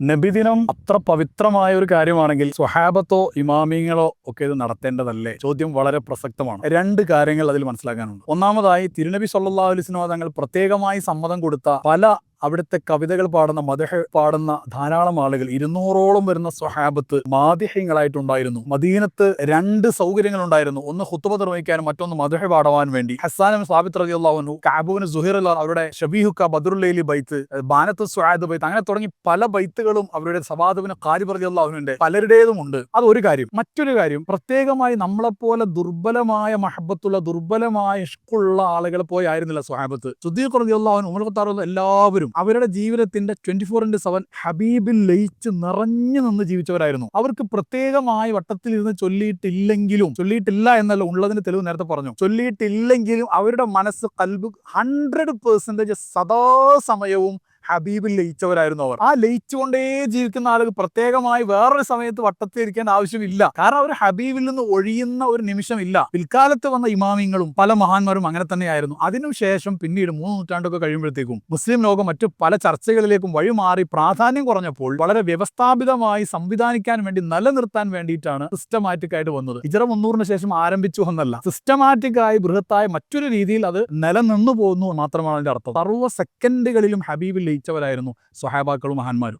നബിദിനം അത്ര പവിത്രമായ ഒരു കാര്യമാണെങ്കിൽ സ്വഹാബത്തോ ഇമാമിങ്ങളോ ഒക്കെ ഇത് നടത്തേണ്ടതല്ലേ? ചോദ്യം വളരെ പ്രസക്തമാണ്. രണ്ട് കാര്യങ്ങൾ അതിൽ മനസ്സിലാക്കാനുണ്ട്. ഒന്നാമതായി തിരുനബി സല്ലാ അലിസ്നോ തങ്ങൾ പ്രത്യേകമായി സമ്മതം കൊടുത്ത പല അവിടുത്തെ കവിതകൾ പാടുന്ന മദഹ പാടുന്ന ധാരാളം ആളുകൾ ഇരുന്നൂറോളം വരുന്ന സ്വഹാബത്ത് മാതിഹ്യങ്ങളായിട്ടുണ്ടായിരുന്നു മദീനത്ത് രണ്ട് സൗകര്യങ്ങൾ ഉണ്ടായിരുന്നു ഒന്ന് ഹുത്തുബ നിർവഹിക്കാനും മറ്റൊന്ന് മദഹ പാടുവാൻ വേണ്ടി. ഹസാനും സാബിത് റതി അള്ളാഹുനു കാബുവിന് സുഹിർ അവരുടെ ഷബീഹുക്ക ബദറുല്ലൈലി ബൈത്ത് ബാനത്ത് സ്വാദ് ബൈത്ത് അങ്ങനെ തുടങ്ങി പല ബൈത്തുകളും അവരുടെ സവാദുവിന് കാരി പ്രതി അള്ളാഹുവിന്റെ പലരുടേതുമുണ്ട്. അത് ഒരു കാര്യം. മറ്റൊരു കാര്യം പ്രത്യേകമായി നമ്മളെപ്പോലെ ദുർബലമായ മഹബത്തുള്ള ദുർബലമായ ഇഷ്കുള്ള ആളുകളെ പോയി ആയിരുന്നില്ല സ്വഹാബത്ത്. സുദ്ദീഖ് റതി അവൻ ഉമർ ഖത്താർ എല്ലാവരും അവരുടെ ജീവിതത്തിന്റെ ട്വന്റി ഫോർ ഇന്റു സെവൻ ഹബീബിൽ ലയിച്ച് നിറഞ്ഞു നിന്ന് ജീവിച്ചവരായിരുന്നു. അവർക്ക് പ്രത്യേകമായി വട്ടത്തിൽ ഇരുന്ന് ചൊല്ലിയിട്ടില്ലെങ്കിലും ചൊല്ലിയിട്ടില്ല എന്നല്ല ഉള്ളതിന് തെളിവ് നേരത്തെ പറഞ്ഞു. ചൊല്ലിയിട്ടില്ലെങ്കിലും അവരുടെ മനസ്സ് കൽബ് ഹൺഡ്രഡ് പെർസെന്റേജ് സദാസമയവും ഹബീബിൽ ലയിച്ചവരായിരുന്നു അവർ. ആ ലയിച്ചുകൊണ്ടേ ജീവിക്കുന്ന ആളുകൾ പ്രത്യേകമായി വേറൊരു സമയത്ത് വട്ടത്തിലിരിക്കേണ്ട ആവശ്യമില്ല. കാരണം അവർ ഹബീബിൽ നിന്ന് ഒഴിയുന്ന ഒരു നിമിഷമില്ല. പിൽക്കാലത്ത് വന്ന ഇമാമിങ്ങളും പല മഹാന്മാരും അങ്ങനെ തന്നെയായിരുന്നു. അതിനുശേഷം പിന്നീട് മൂന്ന് നൂറ്റാണ്ടൊക്കെ കഴിയുമ്പോഴത്തേക്കും മുസ്ലിം ലോകം മറ്റു പല ചർച്ചകളിലേക്കും വഴിമാറി പ്രാധാന്യം കുറഞ്ഞപ്പോൾ വളരെ വ്യവസ്ഥാപിതമായി സംവിധാനിക്കാൻ വേണ്ടി നിലനിർത്താൻ വേണ്ടിയിട്ടാണ് സിസ്റ്റമാറ്റിക് ആയിട്ട് വന്നത്. ഇജറ മുന്നൂറിന് ശേഷം ആരംഭിച്ചു എന്നല്ല. സിസ്റ്റമാറ്റിക് ആയി ബൃഹത്തായ മറ്റൊരു രീതിയിൽ അത് നിലനിന്നു പോകുന്നു മാത്രമാണ് അതിന്റെ അർത്ഥം. സർവ സെക്കൻഡുകളിലും ഹബീബിൽ ലയിച്ചവരായിരുന്നു സ്വഹാബാക്കളും മഹാന്മാരും.